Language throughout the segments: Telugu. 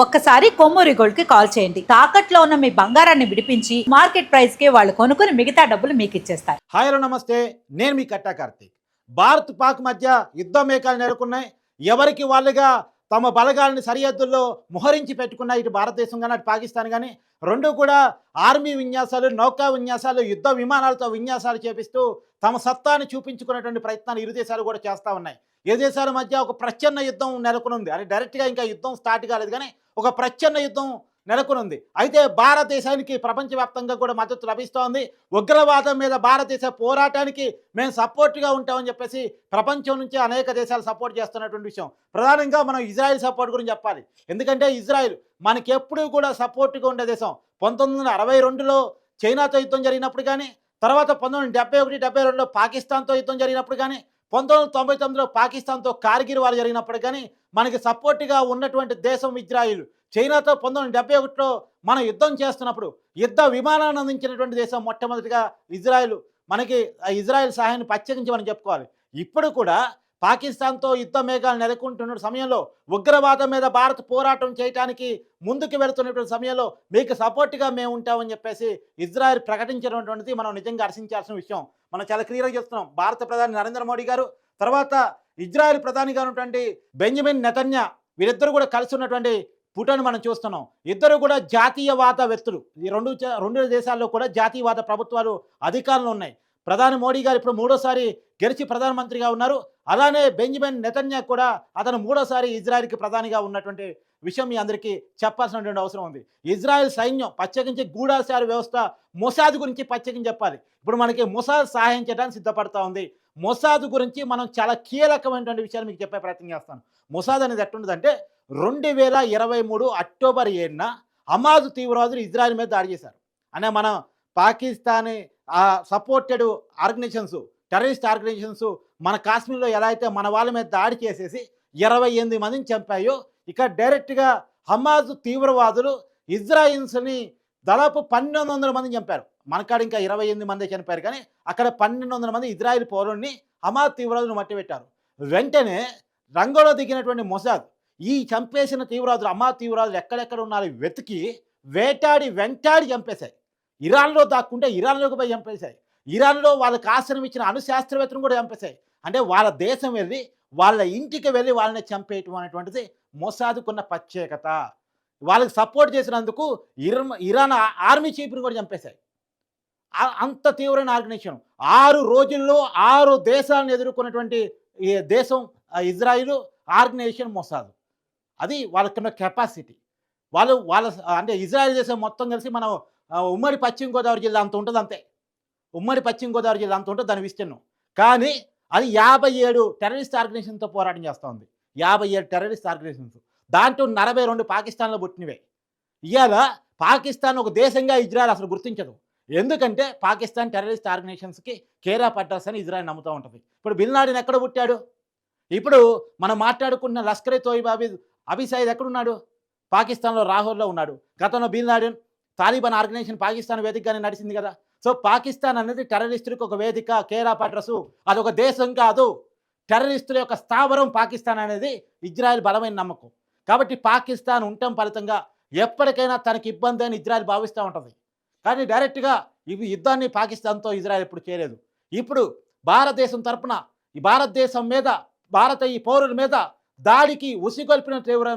ఒక్కసారి కొమ్మూరి గోల్డ్కి కాల్ చేయండి. తాకట్లో ఉన్న మీ బంగారాన్ని విడిపించి మార్కెట్ ప్రైస్కి వాళ్ళు కొనుక్కుని మిగతా డబ్బులు మీకు ఇచ్చేస్తారు. హాయ్ హలో నమస్తే. నేను మీ కట్టా కార్తీక్. భారత్ పాక్ మధ్య యుద్ధ మేఘాలు నెలకొన్నాయి. ఎవరికి వాళ్ళుగా తమ బలగాలను సరిహద్దుల్లో మొహరించి పెట్టుకున్న ఇటు భారతదేశం కానీ అటు పాకిస్తాన్ కానీ రెండు కూడా ఆర్మీ విన్యాసాలు నౌకా విన్యాసాలు యుద్ధ విమానాలతో విన్యాసాలు చేపిస్తూ తమ సత్తాను చూపించుకునేటువంటి ప్రయత్నాలు ఇరు దేశాలు కూడా చేస్తూ ఉన్నాయి. ఇరు దేశాల మధ్య ఒక ప్రచ్ఛన్న యుద్ధం నెలకొని ఉంది డైరెక్ట్గా ఇంకా యుద్ధం స్టార్ట్ కాలేదు కానీ ఒక ప్రచ్ఛన్న యుద్ధం నెలకొనుంది. అయితే భారతదేశానికి ప్రపంచవ్యాప్తంగా కూడా మద్దతు లభిస్తోంది. ఉగ్రవాదం మీద భారతదేశ పోరాటానికి మేము సపోర్ట్గా ఉంటామని చెప్పేసి ప్రపంచం నుంచి అనేక దేశాలు సపోర్ట్ చేస్తున్నటువంటి విషయం. ప్రధానంగా మనం ఇజ్రాయెల్ సపోర్ట్ గురించి చెప్పాలి. ఎందుకంటే ఇజ్రాయెల్ మనకి ఎప్పుడూ కూడా సపోర్ట్గా ఉండే దేశం. పంతొమ్మిది వందల అరవై రెండులో చైనాతో యుద్ధం జరిగినప్పుడు కానీ తర్వాత పంతొమ్మిది వందల డెబ్బై ఒకటి డెబ్బై రెండులో పాకిస్తాన్తో యుద్ధం జరిగినప్పుడు కానీ పంతొమ్మిది వందల తొంభై తొమ్మిదిలో పాకిస్తాన్తో కార్గిల్ వారు జరిగినప్పుడు కానీ మనకి సపోర్ట్గా ఉన్నటువంటి దేశం ఇజ్రాయిల్. చైనాతో పంతొమ్మిది వందల డెబ్బై ఒకటిలో మనం యుద్ధం చేస్తున్నప్పుడు యుద్ధ విమానాన్ని అందించినటువంటి దేశం మొట్టమొదటిగా ఇజ్రాయెల్ మనకి ఆ ఇజ్రాయెల్ సహాయాన్ని ప్రత్యేకించి మనం చెప్పుకోవాలి. ఇప్పుడు కూడా పాకిస్తాన్తో యుద్ధ మేఘాలు నెలకొంటున్న సమయంలో ఉగ్రవాదం మీద భారత్ పోరాటం చేయడానికి ముందుకు వెళుతున్నటువంటి సమయంలో మీకు సపోర్ట్గా మేము ఉంటామని చెప్పేసి ఇజ్రాయెల్ ప్రకటించినటువంటిది మనం నిజంగా హర్షించాల్సిన విషయం. మనం చాలా క్లియర్గా చెప్తున్నాం. భారత ప్రధాని నరేంద్ర మోడీ గారు తర్వాత ఇజ్రాయెల్ ప్రధానిగా ఉన్నటువంటి బెంజమిన్ నెతన్యా వీరిద్దరు కూడా కలిసి ఉన్నటువంటి పుటను మనం చూస్తున్నాం. ఇద్దరు కూడా జాతీయవాద వ్యక్తులు. ఈ రెండు రెండు దేశాల్లో కూడా జాతీయవాద ప్రభుత్వాలు అధికారంలో ఉన్నాయి. ప్రధాని మోడీ గారు ఇప్పుడు మూడోసారి గెలిచి ప్రధానమంత్రిగా ఉన్నారు. అలానే బెంజమిన్ నెతన్యా కూడా అతను మూడోసారి ఇజ్రాయెల్కి ప్రధానిగా ఉన్నటువంటి విషయం మీ అందరికీ చెప్పాల్సినటువంటి అవసరం ఉంది. ఇజ్రాయెల్ సైన్యం ప్రత్యేకించి గూఢాచార వ్యవస్థ మొసాద్ గురించి ప్రత్యేకించి చెప్పాలి. ఇప్పుడు మనకి మొసాద్ సహాయం చేయడానికి సిద్ధపడతా ఉంది. మొసాద్ గురించి మనం చాలా కీలకమైనటువంటి విషయాలు మీకు చెప్పే ప్రయత్నం చేస్తాను. మొసాద్ అనేది ఎట్టుండదంటే రెండు వేల ఇరవై మూడు అక్టోబర్ ఏడున హమాజ్ తీవ్రవాదులు ఇజ్రాయెల్ మీద దాడి చేశారు. అనే మనం Pakistani supported organisations terrorist organisations మన కాశ్మీర్లో ఎలా అయితే మన వాళ్ళ మీద దాడి చేసేసి ఇరవై ఎనిమిది మందిని చంపాయో ఇక డైరెక్ట్గా హమాజ్ తీవ్రవాదులు ఇజ్రాయిల్స్ని దాదాపు పన్నెండు వందల మంది చంపారు. మనకాడ ఇంకా ఇరవై ఎనిమిది మంది చనిపోయారు కానీ అక్కడ పన్నెండు వందల మంది ఇజ్రాయిల్ పౌరుల్ని హమాజ్ తీవ్రవాదులు మట్టిపెట్టారు వెంటనే రంగంలో దిగినటువంటి మొసాద్ ఈ చంపేసిన తీవ్రవాదులు అమ్మా తీవ్రవాదులు ఎక్కడెక్కడ ఉన్నారో? వెతికి వేటాడి వెంటాడి చంపేశాయి. ఇరాన్లో దాక్కుంటే ఇరాన్లోకి పోయి చంపేశాయి. ఇరాన్లో వాళ్ళకి ఆశ్రయం ఇచ్చిన అణుశాస్త్రవేత్తను కూడా చంపేశాయి. అంటే వాళ్ళ దేశం వెళ్ళి వాళ్ళ ఇంటికి వెళ్ళి వాళ్ళని చంపేయటం అనేటువంటిది మొసాదుకున్న ప్రత్యేకత. వాళ్ళకి సపోర్ట్ చేసినందుకు ఇరాన్ ఇరాన్ ఆర్మీ చీఫ్ని కూడా చంపేశాయి. అంత తీవ్రమైన ఆర్గనైజేషన్. ఆరు రోజుల్లో ఆరు దేశాలను ఎదుర్కొన్నటువంటి దేశం ఇజ్రాయిల్ ఆర్గనైజేషన్ మొసాదు. అది వాళ్ళకున్న కెపాసిటీ వాళ్ళు వాళ్ళ అంటే ఇజ్రాయెల్ దేశం మొత్తం కలిసి మనం ఉమ్మడి పశ్చిమ గోదావరి జిల్లా అంత ఉంటుంది అంతే. ఉమ్మడి పశ్చిమ గోదావరి జిల్లా అంత ఉంటుంది దాని విస్తీర్ణం. కానీ అది యాభై ఏడు టెర్రరిస్ట్ ఆర్గనైజేషన్తో పోరాటం చేస్తూ ఉంది. యాభై ఏడు టెర్రరిస్ట్ ఆర్గనైజేషన్స్. దాంట్లో నలభై రెండు పాకిస్తాన్లో పుట్టినవే. ఇవాళ పాకిస్తాన్ ఒక దేశంగా ఇజ్రాయెల్ అసలు గుర్తించదు. ఎందుకంటే పాకిస్తాన్ టెర్రరిస్ట్ ఆర్గనైజేషన్స్కి కేరా పడ్డాస్ అని ఇజ్రాయెల్ నమ్ముతూ ఉంటుంది. ఇప్పుడు బిన్ లాడెన్ ఎక్కడ పుట్టాడు? ఇప్పుడు మనం మాట్లాడుకున్న లష్కరే తోయిబాబీ అబి అబిసైద్ ఎక్కడున్నాడు? పాకిస్తాన్లో రాహోర్లో ఉన్నాడు. గతంలో bin Laden Taliban organisation Pakistan వేదికగానే నడిచింది కదా. సో పాకిస్తాన్ అనేది టెర్రరిస్టులకు ఒక వేదిక కేరా పడ్రసు అదొక దేశం కాదు. టెర్రరిస్టుల యొక్క స్థావరం పాకిస్తాన్ అనేది ఇజ్రాయెల్ బలమైన నమ్మకం. కాబట్టి పాకిస్తాన్ ఉండటం ఫలితంగా ఎప్పటికైనా తనకి ఇబ్బంది అని ఇజ్రాయెల్ భావిస్తూ ఉంటుంది. కానీ డైరెక్ట్గా ఇవి యుద్ధాన్ని పాకిస్తాన్తో ఇజ్రాయెల్ ఇప్పుడు చేయలేదు. ఇప్పుడు భారతదేశం తరపున ఈ భారతదేశం మీద భారత ఈ పౌరుల మీద దాడికి ఉసిగొల్పిన తీవ్ర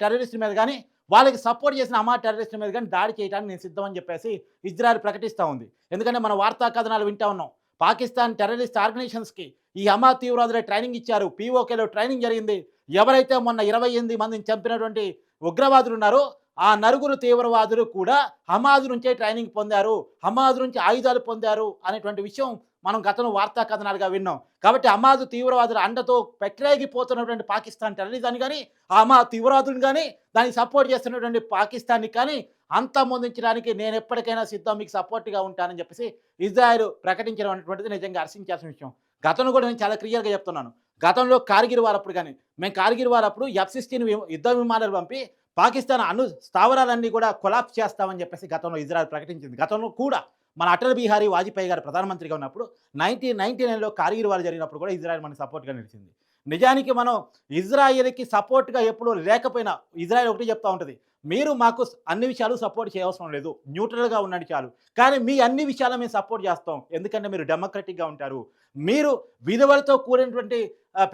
టెర్రరిస్టుల మీద కానీ వాళ్ళకి సపోర్ట్ చేసిన అమా టెర్రరిస్టుల మీద కానీ దాడి చేయడానికి నేను సిద్ధమని చెప్పేసి ఇజ్రాయెల్ ప్రకటిస్తూ ఉంది. ఎందుకంటే మన వార్తా కథనాలు వింటా ఉన్నాం. పాకిస్తాన్ టెర్రరిస్ట్ ఆర్గనైజేషన్స్కి ఈ హమా తీవ్రవాదులే ట్రైనింగ్ ఇచ్చారు. పీఓకేలో ట్రైనింగ్ జరిగింది. ఎవరైతే మొన్న ఇరవై ఎనిమిది మందిని చంపినటువంటి ఉగ్రవాదులు ఉన్నారో ఆ నలుగురు తీవ్రవాదులు కూడా హమాజ్ నుంచే ట్రైనింగ్ పొందారు. హమాజ్ నుంచి ఆయుధాలు పొందారు అనేటువంటి విషయం మనం గతంలో వార్తా కథనాలుగా విన్నాం. కాబట్టి అమాదు తీవ్రవాదుల అండతో పెట్టరేగిపోతున్నటువంటి పాకిస్తాన్ టెర్రరిజాన్ని కానీ అమా తీవ్రవాదులను కానీ దానికి సపోర్ట్ చేస్తున్నటువంటి పాకిస్తాన్ని కానీ అంతమొందించడానికి నేను ఎప్పటికైనా సిద్ధం మీకు సపోర్ట్గా ఉంటానని చెప్పేసి ఇజ్రాయెల్ ప్రకటించడం అనేటువంటిది నిజంగా హర్షించాల్సిన విషయం. గతంలో కూడా నేను చాలా క్లియర్గా చెప్తున్నాను. గతంలో కార్గిల్ వారప్పుడు కానీ మేము కార్గిల్ వారప్పుడు ఎఫ్ సిక్స్టీన్ యుద్ధ విమానాలు పంపి పాకిస్తాన్ అణు స్థావరాలన్నీ కూడా కొలాప్స్ చేస్తామని చెప్పేసి గతంలో ఇజ్రాయెల్ ప్రకటించింది. గతంలో కూడా మన అటల్ బిహారీ వాజ్పేయి గారు ప్రధానమంత్రిగా ఉన్నప్పుడు నైన్టీన్ నైన్టీ నైన్లో కార్గిల్ వారు జరిగినప్పుడు కూడా ఇజ్రాయెల్ మన సపోర్ట్గా నిలిచింది. నిజానికి మనం ఇజ్రాయిల్కి సపోర్ట్గా ఎప్పుడూ లేకపోయినా ఇజ్రాయెల్ ఒకటి చెప్తా ఉంటుంది మీరు మాకు అన్ని విషయాలు సపోర్ట్ చేయవసరం లేదు న్యూట్రల్గా ఉండండి చాలు. కానీ మీ అన్ని విషయాలు మేము సపోర్ట్ చేస్తాం ఎందుకంటే మీరు డెమోక్రటిక్గా ఉంటారు. మీరు విధువలతో కూడినటువంటి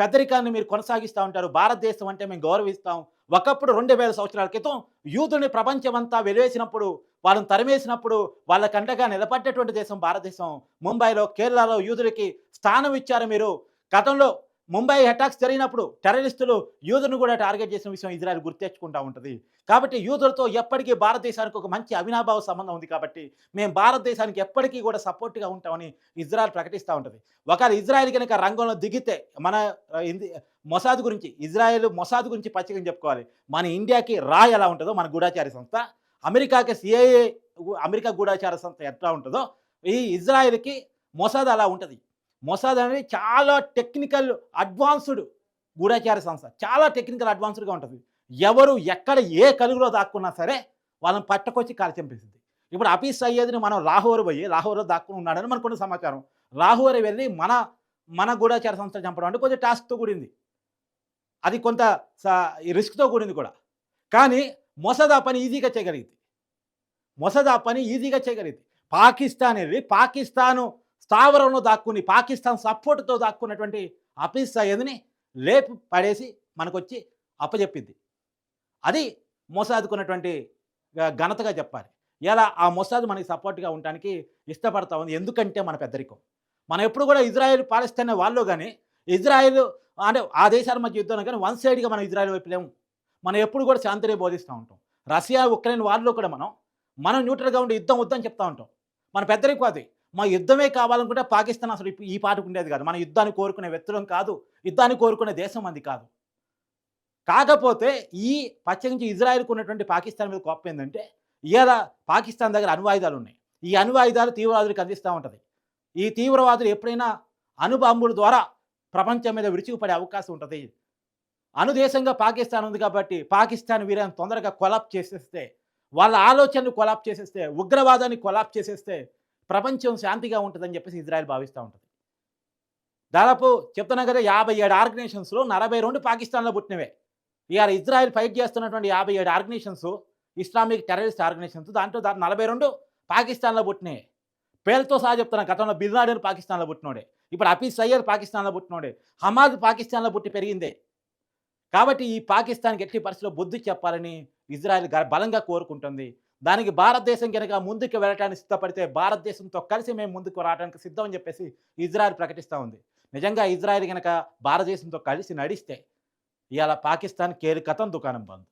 పెద్దరికాన్ని మీరు కొనసాగిస్తూ ఉంటారు. భారతదేశం అంటే మేము గౌరవిస్తాం. ఒకప్పుడు రెండు వేల సంవత్సరాల క్రితం యూదుని ప్రపంచమంతా వెలివేసినప్పుడు వాళ్ళని తరిమేసినప్పుడు వాళ్ళ కంటగా నిలబడ్డటువంటి దేశం భారతదేశం. ముంబైలో కేరళలో యూదులకి స్థానం ఇచ్చారు మీరు. గతంలో ముంబై అటాక్స్ జరిగినప్పుడు టెర్రరిస్టులు యూదును కూడా టార్గెట్ చేసిన విషయం ఇజ్రాయెల్ గుర్తెచ్చుకుంటూ ఉంటుంది. కాబట్టి యూదులతో ఎప్పటికీ భారతదేశానికి ఒక మంచి అవినాభావ సంబంధం ఉంది కాబట్టి మేము భారతదేశానికి ఎప్పటికీ కూడా సపోర్ట్గా ఉంటామని ఇజ్రాయెల్ ప్రకటిస్తూ ఉంటుంది. ఒకవేళ ఇజ్రాయెల్ కనుక రంగంలో దిగితే మన మొసాద్ గురించి ఇజ్రాయెల్ మొసాద్ గురించి పచ్చికని చెప్పుకోవాలి. మన ఇండియాకి రా ఎలా ఉంటుందో మన గూఢాచారి సంస్థ అమెరికాకి సిఐఏ అమెరికా గూఢాచార సంస్థ ఎట్లా ఉంటుందో ఈ ఇజ్రాయెల్కి మొసాద్ అలా ఉంటుంది. మొసాద్ అనేది చాలా టెక్నికల్ అడ్వాన్స్డ్ గూఢాచార సంస్థ. చాలా టెక్నికల్ అడ్వాన్స్డ్గా ఉంటుంది. ఎవరు ఎక్కడ ఏ కలుగులో దాక్కున్నా సరే వాళ్ళని పట్టుకొచ్చి కాల్చంపేసింది ఇప్పుడు అపీస్ అయ్యేదిని మనం లాహోర్ పోయి లాహోర్లో దాక్కుని ఉన్నాడని మనకున్న సమాచారం. లాహోర్ వెళ్ళి మన మన గూఢాచార సంస్థ చంపడం అంటే కొంచెం టాస్క్తో కూడింది. అది కొంత రిస్క్తో కూడింది కూడా. కానీ మొసద్ ఆ పని ఈజీగా చేయగలిగింది మొసద్ ఆ పని ఈజీగా చేయగలిగింది పాకిస్తాన్ అనేది పాకిస్తాను స్థావరంలో దాక్కుని పాకిస్తాన్ సపోర్ట్తో దాక్కున్నటువంటి హఫీజ్ సయ్యద్ని లేపు పడేసి మనకొచ్చి అప్పచెప్పింది అది మొసాదుకున్నటువంటి ఘనతగా చెప్పాలి. ఇలా ఆ మొసాద్ మనకి సపోర్ట్గా ఉండడానికి ఇష్టపడతా ఉంది. ఎందుకంటే మన పెద్దరికం. మనం ఎప్పుడు కూడా ఇజ్రాయెల్ పాలిస్తేనే వాళ్ళు కానీ ఇజ్రాయెల్ అంటే ఆ దేశాల మధ్య యుద్ధం కానీ వన్ సైడ్గా మనం ఇజ్రాయెల్ వైపు లేము. మనం ఎప్పుడు కూడా శాంతిని బోధిస్తూ ఉంటాం. రష్యా ఉక్రెయిన్ వారిలో కూడా మనం మనం న్యూట్రల్గా ఉండి యుద్ధం వద్దని చెప్తా ఉంటాం. మన పెద్దరికం అది. మా యుద్ధమే కావాలనుకుంటే పాకిస్తాన్ అసలు ఈ పాటకు ఉండేది కాదు. మన యుద్ధాన్ని కోరుకునే వ్యక్తులం కాదు. యుద్ధాన్ని కోరుకునే దేశం అది కాదు. కాకపోతే ఈ పచ్చగించి ఇజ్రాయెల్కు ఉన్నటువంటి పాకిస్తాన్ మీద కోపం ఏంటంటే ఇవాళ పాకిస్తాన్ దగ్గర అణువాయుధాలు ఉన్నాయి. ఈ అణువాయుధాలు తీవ్రవాదులకు అందిస్తూ ఉంటుంది. ఈ తీవ్రవాదులు ఎప్పుడైనా అణుబాంబుల ద్వారా ప్రపంచం మీద విరుచుకుపడే అవకాశం ఉంటుంది. అనుదేశంగా పాకిస్తాన్ ఉంది కాబట్టి పాకిస్తాన్ వీరిని తొందరగా కొలాప్ చేసేస్తే వాళ్ళ ఆలోచనలు కొలాప్ చేసేస్తే ఉగ్రవాదాన్ని కొలాప్ చేసేస్తే ప్రపంచం శాంతిగా ఉంటుందని చెప్పేసి ఇజ్రాయెల్ భావిస్తూ ఉంటుంది. దాదాపు చెప్తున్నా కదా యాభై ఏడు ఆర్గనైజేషన్స్లో నలభై రెండు పాకిస్తాన్లో పుట్టినవే. ఇవాళ ఇజ్రాయెల్ ఫైట్ చేస్తున్నటువంటి యాభై ఏడు ఆర్గనైజేషన్స్ ఇస్లామిక్ టెర్రరిస్ట్ ఆర్గనైజేషన్స్ దాంట్లో దాని నలభై రెండు పాకిస్తాన్లో పుట్టినాయి పేరుతో సహా చెప్తున్నా గతంలో బిల్లాడెన్ పాకిస్తాన్లో పుట్టినోడే. ఇప్పుడు అఫీస్ సయ్యద్ పాకిస్తాన్లో పుట్టినోడే. హమాద్ పాకిస్తాన్లో పుట్టి పెరిగిందే. కాబట్టి ఈ పాకిస్తాన్కి ఎట్టి పరిస్థితిలో బుద్ధి చెప్పాలని ఇజ్రాయెల్ బలంగా కోరుకుంటుంది. దానికి భారతదేశం కనుక ముందుకు వెళ్ళడానికి సిద్ధపడితే భారతదేశంతో కలిసి మేము ముందుకు రావడానికి సిద్ధం అని చెప్పేసి ఇజ్రాయెల్ ప్రకటిస్తూ ఉంది. నిజంగా ఇజ్రాయెల్ కనుక భారతదేశంతో కలిసి నడిస్తే ఇవాళ పాకిస్తాన్ కేలికతం దుకాణం బంద్.